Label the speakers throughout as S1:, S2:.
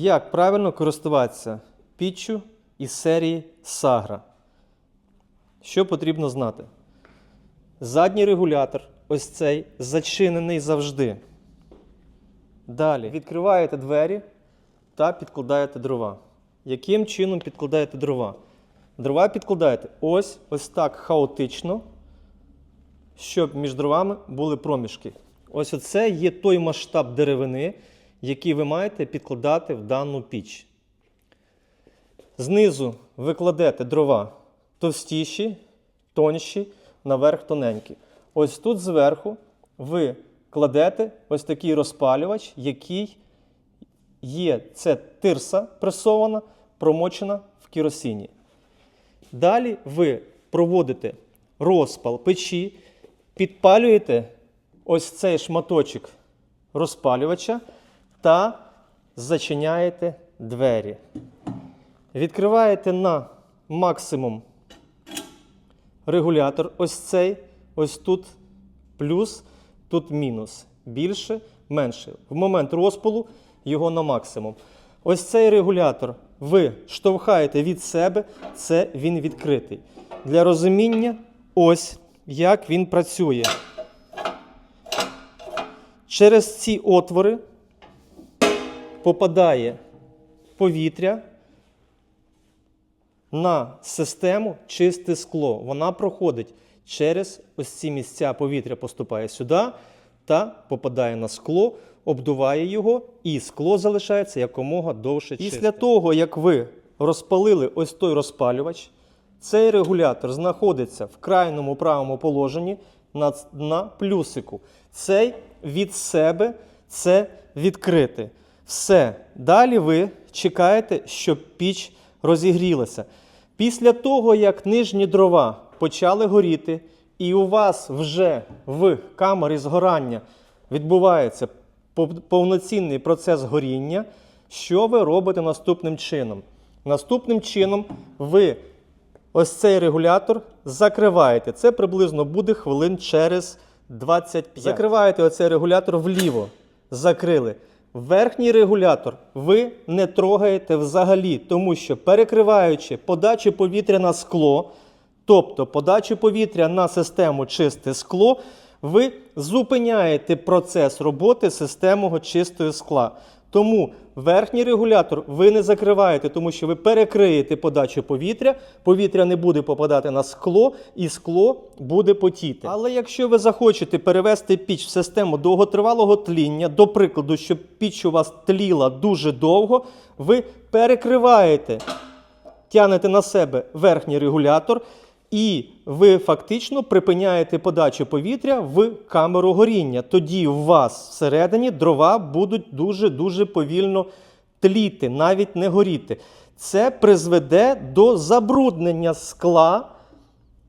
S1: Як правильно користуватися піччю із серії Сагра? Що потрібно знати? Задній регулятор, ось цей, зачинений завжди. Далі відкриваєте двері та підкладаєте дрова. Яким чином підкладаєте дрова? Дрова підкладаєте ось ось так хаотично, щоб між дровами були проміжки. Ось оце є той масштаб деревини, який ви маєте підкладати в дану піч. Знизу ви кладете дрова товстіші, тонші, наверх тоненькі. Ось тут зверху ви кладете ось такий розпалювач, який є це тирса пресована, промочена в керосині. Далі ви проводите розпал печі, підпалюєте ось цей шматочок розпалювача та зачиняєте двері. Відкриваєте на максимум регулятор ось цей, ось тут плюс, тут мінус. Більше, менше. В момент розпалу його на максимум. Ось цей регулятор ви штовхаєте від себе, це він відкритий. Для розуміння, ось як він працює. Через ці отвори попадає повітря на систему чисте скло. Вона проходить через ось ці місця повітря поступає сюди та попадає на скло, обдуває його, і скло залишається якомога довше чисте. Після того, як ви розпалили ось той розпалювач, цей регулятор знаходиться в крайньому правому положенні на, на плюсику. Цей від себе це відкрити. Все. Далі ви чекаєте, щоб піч розігрілася. Після того, як нижні дрова почали горіти, і у вас вже в камері згорання відбувається повноцінний процес горіння, що ви робите наступним чином? Наступним чином ви ось цей регулятор закриваєте. Це приблизно буде хвилин через 25. Закриваєте оцей регулятор вліво. Закрили. Верхній регулятор ви не трогаєте взагалі, тому що перекриваючи подачу повітря на скло, тобто подачу повітря на систему чисте скло, ви зупиняєте процес роботи системи чистого скла. Тому верхній регулятор ви не закриваєте, тому що ви перекриєте подачу повітря, повітря не буде попадати на скло, і скло буде потіти. Але якщо ви захочете перевести піч в систему довготривалого тління, до прикладу, щоб піч у вас тліла дуже довго, ви перекриваєте тягнете на себе верхній регулятор, і ви фактично припиняєте подачу повітря в камеру горіння. Тоді у вас всередині дрова будуть дуже-дуже повільно тліти, навіть не горіти. Це призведе до забруднення скла.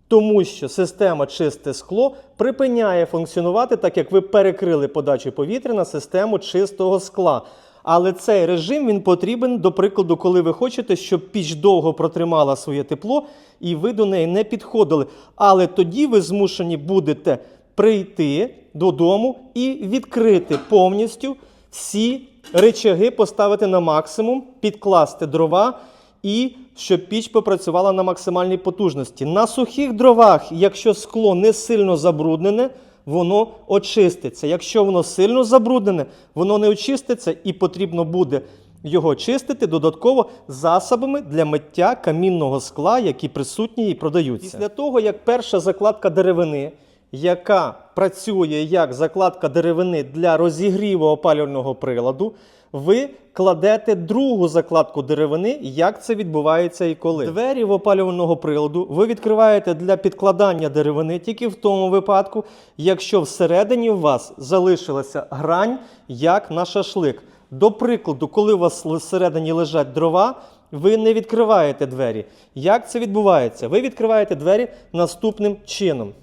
S1: Тому що система чисте скло припиняє функціонувати, так як ви перекрили подачу повітря на систему чистого скла. Але цей режим він потрібен, до прикладу, коли ви хочете, щоб піч довго протримала своє тепло і ви до неї не підходили. Але тоді ви змушені будете прийти додому і відкрити повністю всі речаги, поставити на максимум, підкласти дрова і щоб піч попрацювала на максимальній потужності. На сухих дровах, якщо скло не сильно забруднене, воно очиститься. Якщо воно сильно забруднене, воно не очиститься і потрібно буде його чистити додатково засобами для миття камінного скла, які присутні і продаються. Після того, як перша закладка деревини, яка працює як закладка деревини для розігріву опалювального приладу, ви кладете другу закладку деревини, як це відбувається і коли. Двері в опалювального приладу ви відкриваєте для підкладання деревини тільки в тому випадку, якщо всередині у вас залишилася грань, як на шашлик. До прикладу, коли у вас всередині лежать дрова, ви не відкриваєте двері. Як це відбувається? Ви відкриваєте двері наступним чином.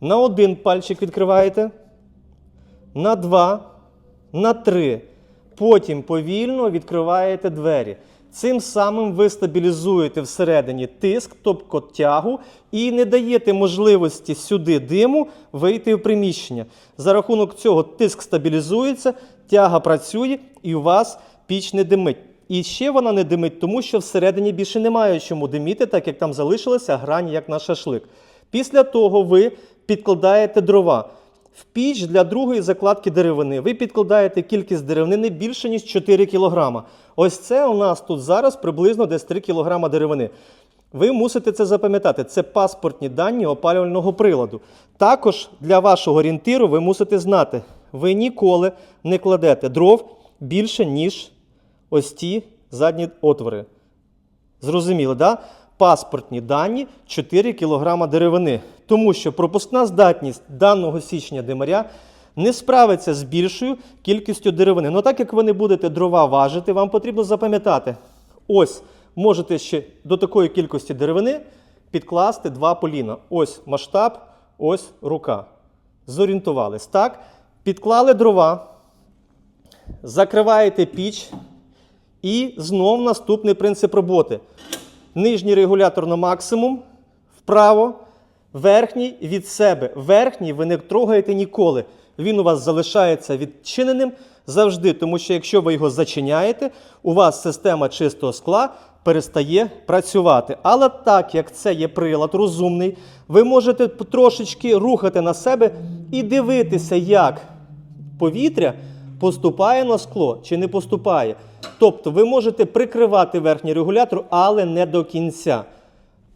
S1: На один пальчик відкриваєте, на два, на три. Потім повільно відкриваєте двері. Цим самим ви стабілізуєте всередині тиск, тобто тягу, і не даєте можливості сюди диму вийти в приміщення. За рахунок цього тиск стабілізується, тяга працює, і у вас піч не димить. І ще вона не димить, тому що всередині більше немає чому диміти, так як там залишилася грань, як на шашлик. Після того ви підкладаєте дрова. В піч для другої закладки деревини ви підкладаєте кількість деревини більше, ніж 4 кг. Ось це у нас тут зараз приблизно десь 3 кг деревини. Ви мусите це запам'ятати. Це паспортні дані опалювального приладу. Також для вашого орієнтиру ви мусите знати, ви ніколи не кладете дров більше, ніж ось ті задні отвори. Зрозуміли, да? Паспортні дані 4 кг деревини. Тому що пропускна здатність даного січня димаря не справиться з більшою кількістю деревини. Ну так як ви не будете дрова важити, вам потрібно запам'ятати. Ось можете ще до такої кількості деревини підкласти два поліна. Ось масштаб, ось рука. Зорієнтувались. Так? Підклали дрова, закриваєте піч. І знов наступний принцип роботи. Нижній регулятор на максимум, вправо, верхній від себе. Верхній ви не трогаєте ніколи. Він у вас залишається відчиненим завжди, тому що якщо ви його зачиняєте, у вас система чистого скла перестає працювати. Але так як це є прилад розумний, ви можете трошечки рухати на себе і дивитися, як повітря поступає на скло чи не поступає. Тобто ви можете прикривати верхній регулятор, але не до кінця.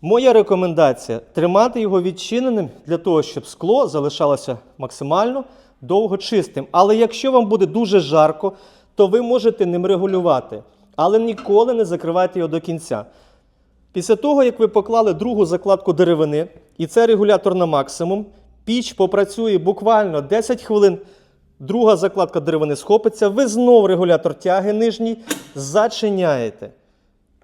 S1: Моя рекомендація тримати його відчиненим для того, щоб скло залишалося максимально довго чистим. Але якщо вам буде дуже жарко, то ви можете ним регулювати. Але ніколи не закривайте його до кінця. Після того, як ви поклали другу закладку деревини, і це регулятор на максимум, піч попрацює буквально 10 хвилин. Друга закладка деревини схопиться, ви знов регулятор тяги нижній зачиняєте.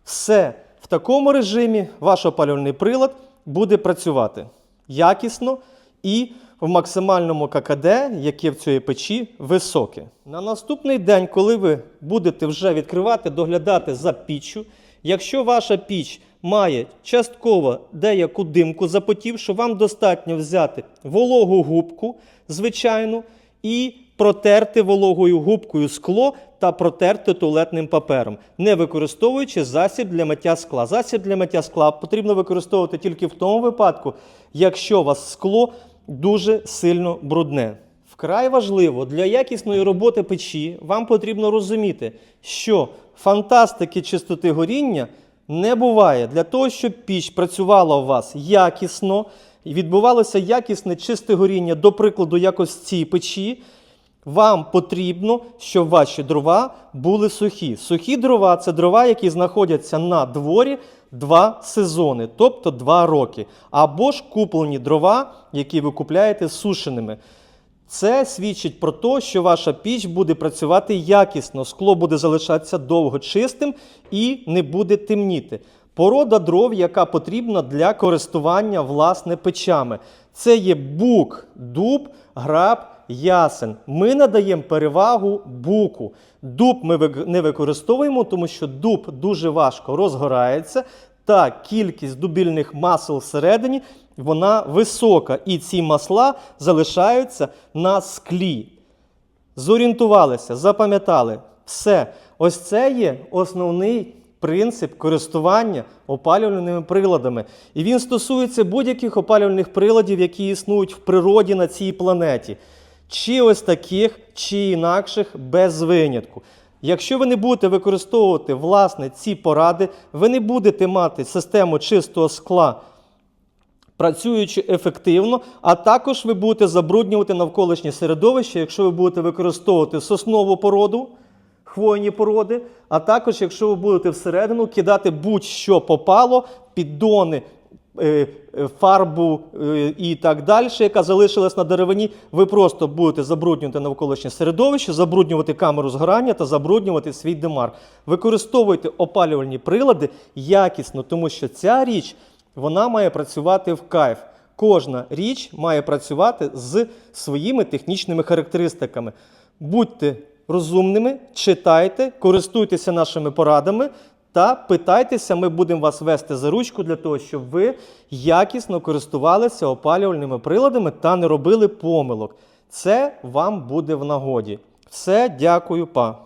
S1: Все. В такому режимі ваш опалювальний прилад буде працювати якісно і в максимальному ККД, яке в цій печі, високе. На наступний день, коли ви будете вже відкривати, доглядати за піччю, якщо ваша піч має частково деяку димку запотівшу, вам достатньо взяти вологу губку, звичайну, і протерти вологою губкою скло та протерти туалетним папером, не використовуючи засіб для миття скла. Засіб для миття скла потрібно використовувати тільки в тому випадку, якщо у вас скло дуже сильно брудне. Вкрай важливо для якісної роботи печі вам потрібно розуміти, що фантастики чистоти горіння не буває. Для того, щоб піч працювала у вас якісно, і відбувалося якісне чисте горіння, до прикладу, якось цій печі, вам потрібно, щоб ваші дрова були сухі. Сухі дрова це дрова, які знаходяться на дворі два сезони, тобто два роки. Або ж куплені дрова, які ви купляєте сушеними. Це свідчить про те, що ваша піч буде працювати якісно, скло буде залишатися довго чистим і не буде темніти. Порода дров, яка потрібна для користування власне печами. Це є бук, дуб, граб, ясен. Ми надаємо перевагу буку. Дуб ми не використовуємо, тому що дуб дуже важко розгорається. Та кількість дубільних масел всередині вона висока, і ці масла залишаються на склі. Зорієнтувалися, запам'ятали. Все. Ось це є основний принцип користування опалювальними приладами. І він стосується будь-яких опалювальних приладів, які існують в природі на цій планеті. Чи ось таких, чи інакших, без винятку. Якщо ви не будете використовувати власне ці поради, ви не будете мати систему чистого скла працюючи ефективно, а також ви будете забруднювати навколишнє середовище, якщо ви будете використовувати соснову породу, хвойні породи, а також якщо ви будете всередину кидати будь-що попало, піддони. Е, е, Фарбу е, і так далі, яка залишилась на деревині, ви просто будете забруднювати навколишнє середовище, забруднювати камеру згорання та забруднювати свій димар. Використовуйте опалювальні прилади якісно, тому що ця річ вона має працювати в кайф. Кожна річ має працювати з своїми технічними характеристиками. Будьте розумними, читайте, користуйтеся нашими порадами та питайтеся, ми будемо вас вести за ручку для того, щоб ви якісно користувалися опалювальними приладами та не робили помилок. Це вам буде в нагоді. Все, дякую, па.